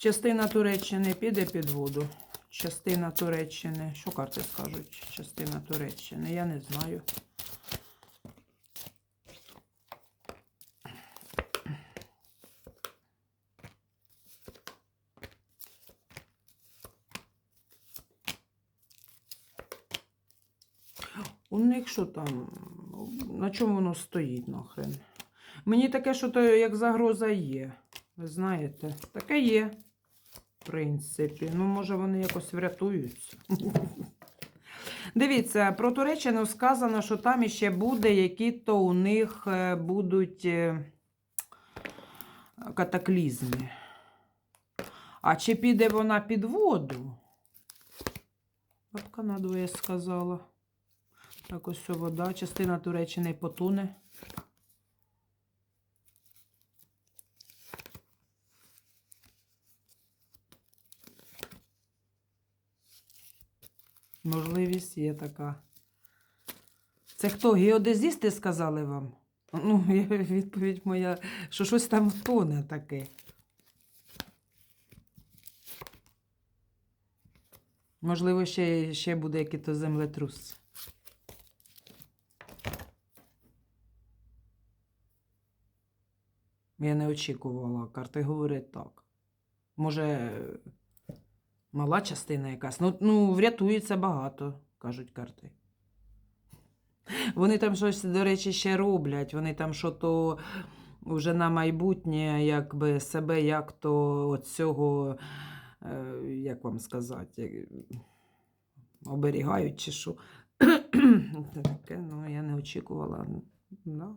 Частина Туреччини піде під воду. Частина Туреччини. Що карти скажуть? Частина Туреччини. Я не знаю. У них що там? На чому воно стоїть нахрен? Мені таке, що то як загроза є. Ви знаєте, таке є. В принципі. Ну, може, вони якось врятуються. Дивіться, про Туреччину сказано, що там іще буде, які то у них е, будуть е, катаклізми. А чи піде вона під воду? От надвоє сказала. Так, ось вода, частина Туреччини потоне. Можливість є така. Це хто? Геодезісти сказали вам? Ну, відповідь моя, що щось там тоне таке. Можливо, ще, ще буде якийсь землетрус. Я не очікувала. Карти говорять так. Може, мала частина якась. Ну, ну врятується багато, кажуть карти. Вони там щось, до речі, ще роблять. Вони там що то вже на майбутнє, якби себе як то от цього, е, як вам сказати, як- оберігають чи що. Таке, ну, я не очікувала. Да.